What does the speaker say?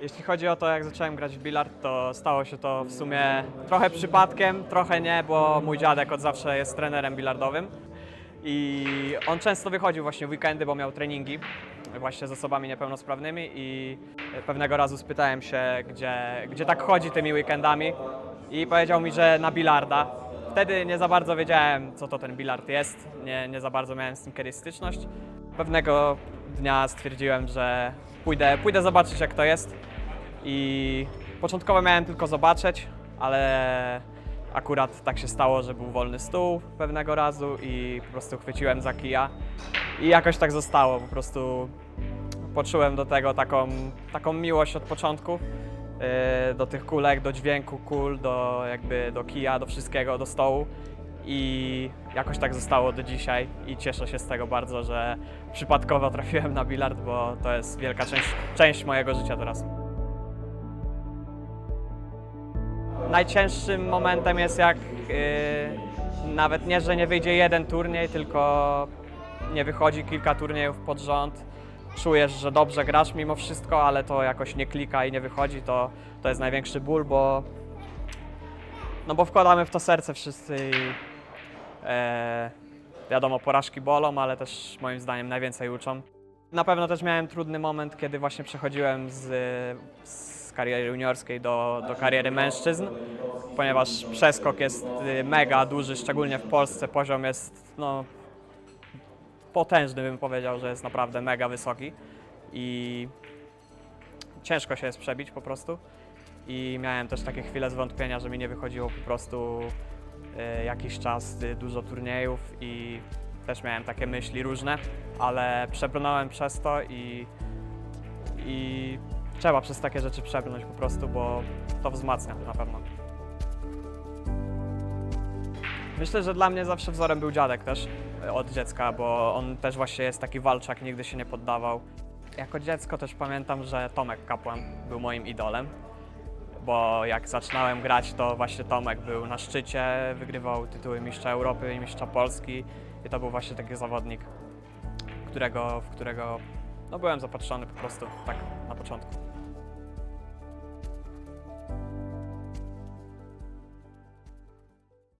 Jeśli chodzi o to, jak zacząłem grać w bilard, to stało się to w sumie trochę przypadkiem, trochę nie, bo mój dziadek od zawsze jest trenerem bilardowym i on często wychodził właśnie w weekendy, bo miał treningi właśnie z osobami niepełnosprawnymi i pewnego razu spytałem się, gdzie, gdzie tak chodzi tymi weekendami i powiedział mi, że na bilarda. Wtedy nie za bardzo wiedziałem, co to ten bilard jest, nie, nie za bardzo miałem z tym kiedyś styczność. Pewnego dnia stwierdziłem, że pójdę, pójdę zobaczyć, jak to jest. I początkowo miałem tylko zobaczyć, ale akurat tak się stało, że był wolny stół pewnego razu i po prostu chwyciłem za kija. I jakoś tak zostało, po prostu poczułem do tego taką, taką miłość od początku. yy, Do tych kulek, do dźwięku kul, do jakby do kija, do wszystkiego, do stołu. I jakoś tak zostało do dzisiaj i cieszę się z tego bardzo, że przypadkowo trafiłem na bilard, bo to jest wielka część, część mojego życia teraz. Najcięższym momentem jest jak yy, nawet nie, że nie wyjdzie jeden turniej, tylko nie wychodzi kilka turniejów pod rząd. Czujesz, że dobrze grasz mimo wszystko, ale to jakoś nie klika i nie wychodzi, to, to jest największy ból, bo no bo wkładamy w to serce wszyscy i wiadomo, porażki bolą, ale też moim zdaniem najwięcej uczą. Na pewno też miałem trudny moment, kiedy właśnie przechodziłem z, z kariery juniorskiej do, do kariery mężczyzn, ponieważ przeskok jest y, mega duży, szczególnie w Polsce. Poziom jest no, potężny, bym powiedział, że jest naprawdę mega wysoki i ciężko się jest przebić po prostu. I miałem też takie chwile zwątpienia, że mi nie wychodziło po prostu e, jakiś czas, y, dużo turniejów i też miałem takie myśli różne, ale przebrnąłem przez to i, i trzeba przez takie rzeczy przebrnąć po prostu, bo to wzmacnia na pewno. Myślę, że dla mnie zawsze wzorem był dziadek też e, od dziecka, bo on też właśnie jest taki walczak, nigdy się nie poddawał. Jako dziecko też pamiętam, że Tomek Kapłan był moim idolem, bo jak zaczynałem grać, to właśnie Tomek był na szczycie, wygrywał tytuły mistrza Europy i mistrza Polski i to był właśnie taki zawodnik, którego, w którego no, byłem zapatrzony po prostu tak na początku.